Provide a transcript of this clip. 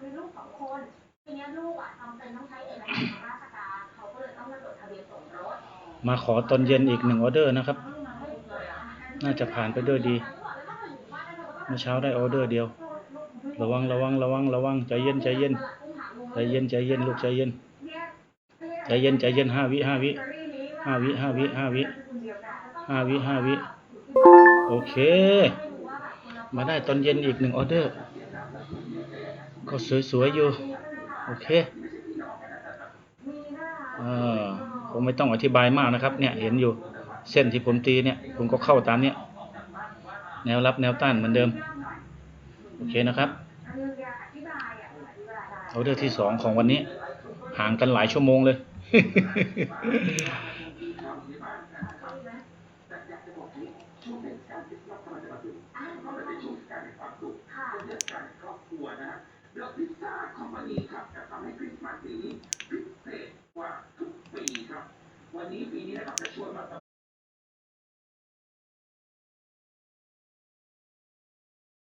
มีลูกสองคนทีเนี้ยลูกอะจำเป็นต้องใช้เอกสารทางราชการเขาก็เลยต้องมาจดทะเบียนสมรสมาขอตอนเย็นอีกหนึ่งออเดอร์นะครับ น่าจะผ่านไปด้วยดีเมื่อเช้าได้ออเดอร์เดียว ระวังระวังระวังระวังใจเย็นใจเย็นใจเย็นใจเย็นลูกใจเย็นใจเย็นใจเย็นห้าวิห้าวิห้าวิห้าวิห้าวิห้าวิห้าวิโอเค มาได้ตอนเย็นอีกหนึ่งออเดอร์ ก็สวยๆอยู่ โอเคเอ่าผมไม่ต้องอธิบายมากนะครับ เนี่ยเห็นอยู่เส้นที่ผมตีเนี่ย ผมก็เข้าตามเนี่ยแนวรับแนวต้านเหมือนเดิม โอเคนะครับเออเดอร์ที่สองของวันนี้ ห่างกันหลายชั่วโมงเลยแล้ว พิซซ่าคอมพานีครับจะทำให้คริสต์มาสปีนี้พิเศษกว่าทุกปีครับ วันนี้ปีนี้นะครับจะชวนมา